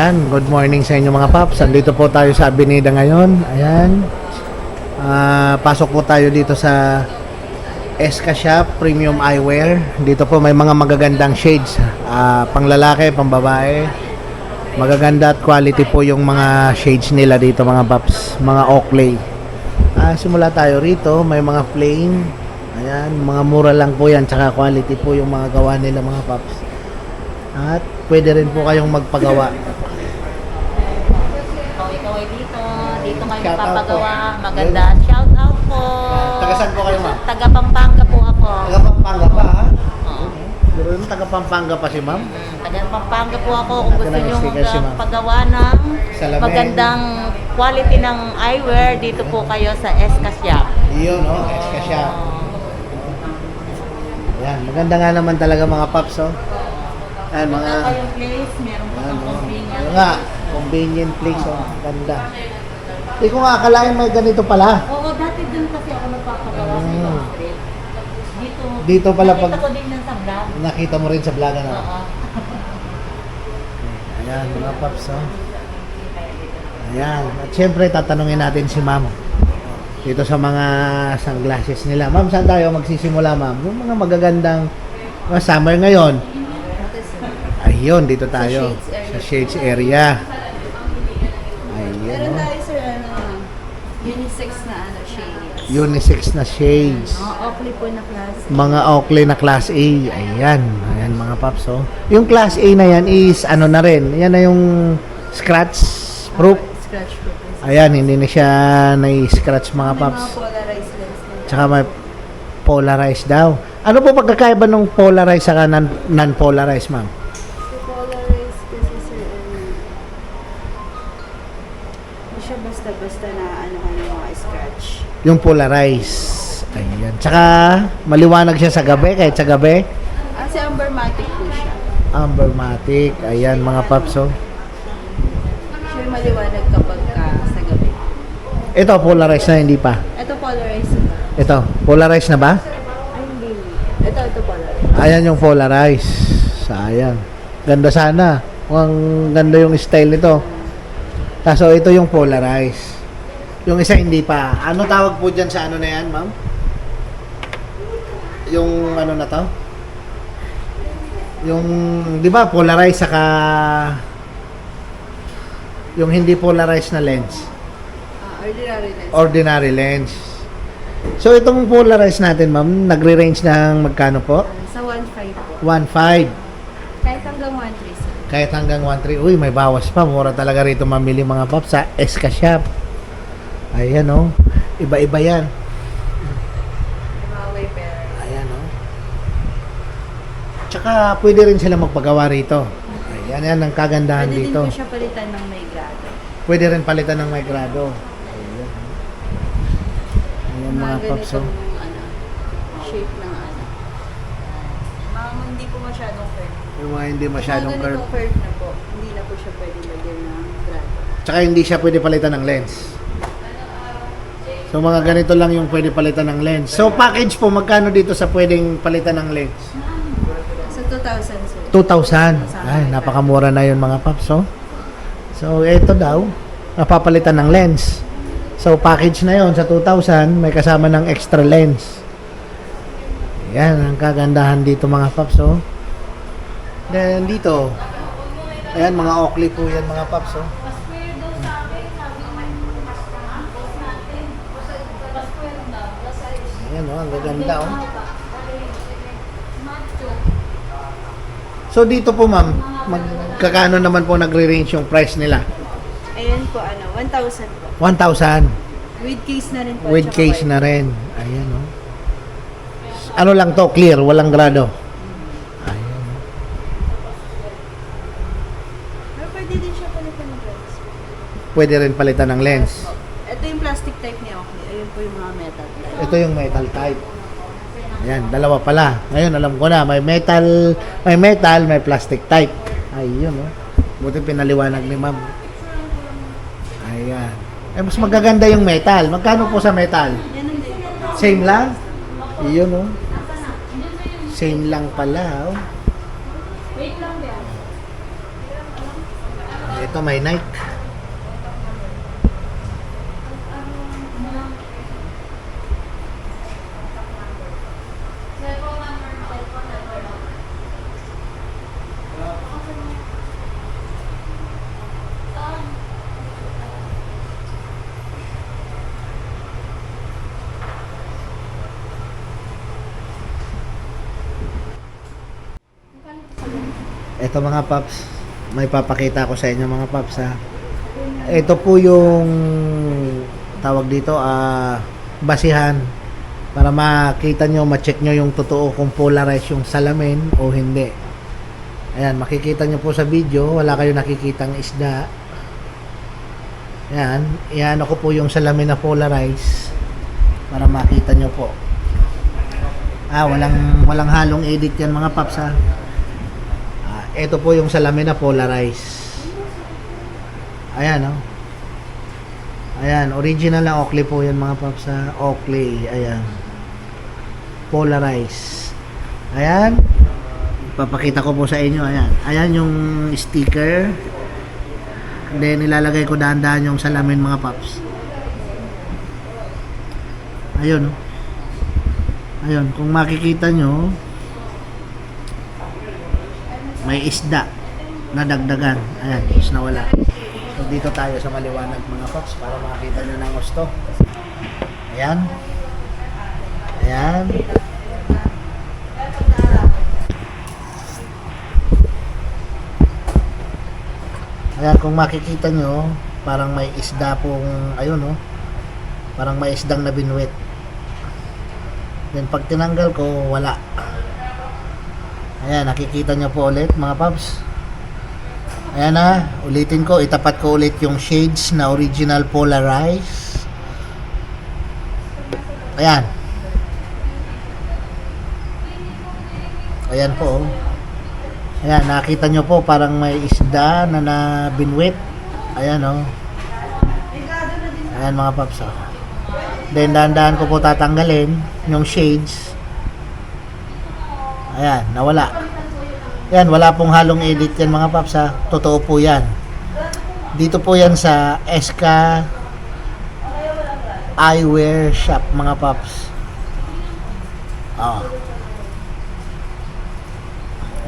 Ayan, good morning sa inyo mga paps. Andito po tayo sa Avenida ngayon. Ayan. Ah, pasok po tayo dito sa Esca Shop Premium Eyewear. Dito po may mga magagandang shades. Ah, pang lalaki, pang babae. Magaganda at quality po yung mga shades nila dito mga paps. Mga Oakley. Ah, simula tayo rito. May mga plain. Ayan, mga mura lang po yan. Tsaka quality po yung mga gawa nila mga paps. At pwede rin po kayong magpagawa. Ikaw, ikaw ay dito. Dito kayo Shout out papagawa. po. Maganda. Shout out po. Taga saan po kayo, ma'am? Taga Pampanga po ako. Taga Pampanga pa ha? Oo. Pero yung taga Pampanga pa si ma'am. Mm, Taga Pampanga po ako. Kung gusto nyo sticker si ma'am. pagawa ng magandang quality ng eyewear, dito po kayo sa Esca Shop. Iyon oh, Eska siya. Yan, maganda nga naman talaga mga paps oh. Yan, mga... Mga kayong place, meron po Yan, ng oh. convenience. Nga, convenient place oh. Ganda. Hindi ko nga akalain may ganito pala. Oo, dati dun kasi ako nagpapagawa sa Mm. ibang street. Dito, Dito pala nakita pag- ko din yan sa vlog. Nakita mo rin sa vlog ano. Oo. Ayan, mga paps oh. Ayan. At syempre, tatanungin natin si ma'am. Dito sa mga sunglasses nila. Ma'am, saan tayo magsisimula, ma'am? Yung mga magagandang mga summer ngayon. Ayun, dito tayo. Sa shades area. Ayun. Oh. Unisex na ano, shades. Unisex na shades. Mga Oakley po na klase. Mga Oakley na Class A. Ayan. Ayan mga paps. Oh. Yung Class A na yan is ano na rin. Yan na yung scratch proof. Scratch proof. Ayan, hindi na siya na-scratch mga May paps. mga polarized lens na. Tsaka may polarized daw. Ano po pagkakaiba ng polarized sa non- non-polarized, ma'am? Yung polarized. Ayan. Tsaka maliwanag siya sa gabi, kahit sa gabi. Ah, si Ambermatic po siya. Ambermatic. Ayan mga paps. Oh. Siya yung maliwanag kapag ka sa gabi. Ito, polarized na, hindi pa. Ito polarized. ba? Ito, polarized na ba? Ay, hindi. Ito, ito polarized. Ayan yung polarized. Sayang. Ganda sana. Mukhang ganda yung style nito. Kaso ito yung polarized. Yung isa hindi pa. Ano tawag po dyan sa ano na yan, ma'am? Yung ano na to? Yung, di ba, polarized saka yung hindi polarized na lens. Ah, ordinary lens. Ordinary lens. So, itong polarized natin, ma'am, nagre-range ng magkano po? Sa 1.5 po. 1.5. Kahit hanggang 1.3 sir. Kahit hanggang 1.3. Uy, may bawas pa. Mura talaga rito mamili mga pop sa Esca Shop. Ayan oh. Iba-iba yan. Mga. Ayan oh. Tsaka pwede rin sila magpagawa rito. Ayan, yan ang kagandahan Pwede din dito. po siya palitan ng may grado. Pwede rin palitan ng may grado. Ayan. Ayan mga pops oh. ganitong, ano, shape ng ano. Mga hindi po masyadong curve. Yung mga hindi masyadong Mga curve. ganitong curve na po, hindi na po siya pwede lagyan ng grado. Tsaka hindi siya pwede palitan ng lens. So mga ganito lang yung pwede palitan ng lens. So package po, magkano dito sa pwedeng palitan ng lens? Sa 2,000 sir. 2,000. Ay, napakamura na yun mga paps, oh. So, ito daw, napapalitan ng lens. So, package na yon sa 2,000, may kasama ng extra lens. Yan, ang kagandahan dito mga paps, oh. Then, dito, ayan, mga Oakley po yan mga paps, oh. Ayan, oh, ang gaganda, oh. So dito po ma'am, magkakano naman po nagre-range yung price nila? Ayan po, ano, 1,000 po. 1,000 With case na rin po. with case na rin. Ayan oh. Ano lang to, clear, walang grado. Ayan. Pero pwede din siya palitan ng lens. pwede rin palitan ng lens. Ito yung plastic type ni Oakley. Ayun po yung mga metal type. Ito yung metal type. Ayan, dalawa pala. Ngayon, alam ko na, may metal, may metal, may plastic type. Ayun, oh. Buti pinaliwanag ni ma'am. Ayan. Eh, mas magaganda yung metal. Magkano po sa metal? Same lang? Iyon, oh. Same lang pala, oh. Ito may Nike. Ito mga paps, may papakita ko sa inyo mga paps ha. Ito po yung tawag dito ah basihan para makita nyo, ma-check nyo yung totoo kung polarized yung salamin o hindi. Ayan, makikita nyo po sa video, wala kayo nakikitang isda. Ayan, iyan ako po yung salamin na polarized para makita nyo po. Ah, walang walang halong edit yan mga paps ha. Ito po yung salamin na polarized. Ayan, oh. Ayan, original na Oakley po yan mga paps sa Oakley. Ayan. Polarized. Ayan. Papakita ko po sa inyo. Ayan. Ayan yung sticker. Then, nilalagay ko dahan-dahan yung salamin mga paps. Ayun, oh. Ayun, kung makikita nyo, may isda na dagdagan. Ayan, is nawala. So, dito tayo sa maliwanag mga fox para makita nyo ng gusto. Ayan. Ayan. Ayan, kung makikita nyo, parang may isda pong, ayun oh, parang may isdang na. Then pag tinanggal ko, wala. Ayan, nakikita nyo po ulit mga paps. Ayan na, ulitin ko, itapat ko ulit yung shades na original polarized. Ayan. Ayan po. oh. Ayan, nakita nyo po parang may isda na na binwit. Ayan oh. Ayan mga paps oh. Then dahan-dahan ko po tatanggalin yung shades. Ayan, nawala. Yan, wala pong halong edit yan mga paps ha. Totoo po yan. Dito po yan sa SK Eyewear Shop mga paps. Oh.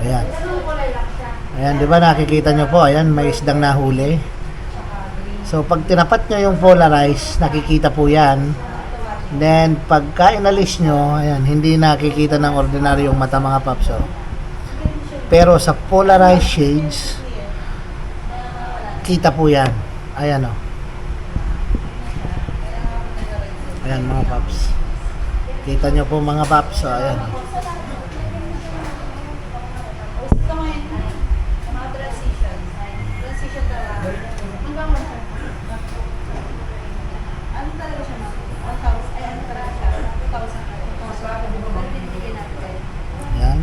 Ayan. Ayan, di ba nakikita nyo po, ayan, may isdang nahuli. So, pag tinapat nyo yung polarize, nakikita po yan. Then, pagka inalis nyo, ayan, hindi nakikita ng ordinaryong mata mga paps. Oh. Pero sa polarized shades, kita po yan. Ayan o. Ayan mga paps. Kita nyo po mga paps. O, ayan oh. o. Mga transition. Transition talaga. Hanggang 1,000. Ano talaga siya? ma'am? 1,000. Ay, ano talaga siya? 2,000. 2,000. Dahil binibigyan natin. Ayan.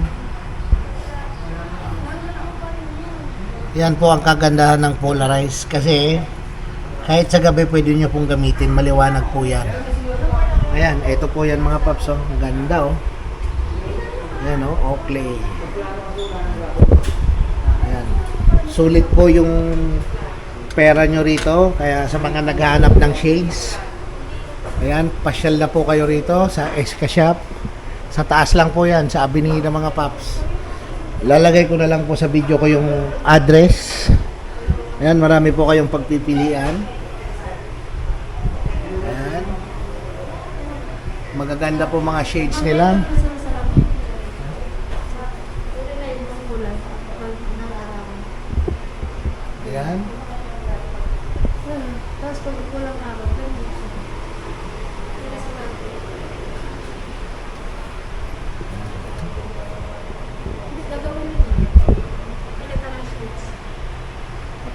Yan po ang kagandahan ng polarize kasi kahit sa gabi pwede nyo pong gamitin, maliwanag po yan. Ayan, ito po yan mga paps, oh. Ganda oh. Ayan oh, Oakley. Ayan. Sulit po yung pera nyo rito, kaya sa mga naghahanap ng shades, ayan, pasyal na po kayo rito sa Eska Shop. Sa taas lang po yan, sa Avenida mga paps. Lalagay ko na lang po sa video ko yung address. Ayan, marami po kayong pagpipilian. Ayan. Magaganda po mga shades nila. Ayan. Tapos pag walang araw,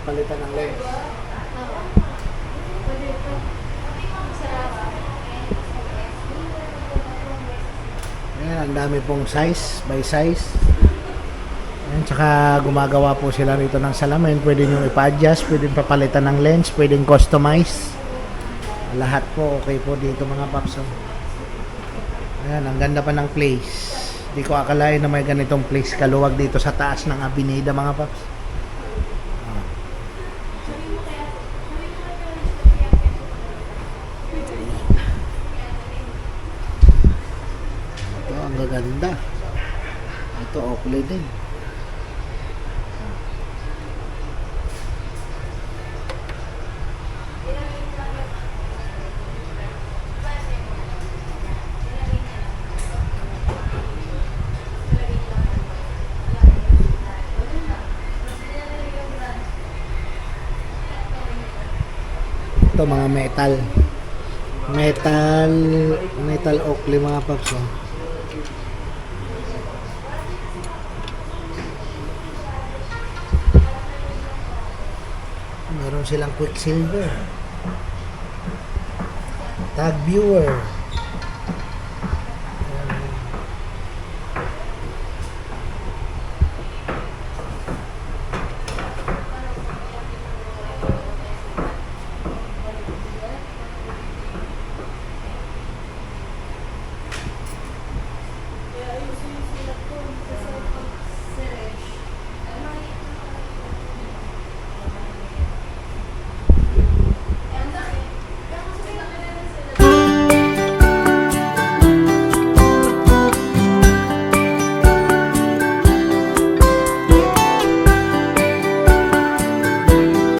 palitan ng lens. Ayan, ang dami pong size by size. Ayan, tsaka gumagawa po sila rito ng salamin. Pwede nyo ipa-adjust, pwede papalitan ng lens, pwede customize. Lahat po okay po dito mga paps. Oh. Ayan, ang ganda pa ng place. Hindi ko akalain na may ganitong place kaluwag dito sa taas ng Abinida mga paps. Gaganda. Ito, Oakley din. Ito, mga metal. Metal, metal Oakley mga paps. Oh. Meron silang quicksilver. Tag viewer.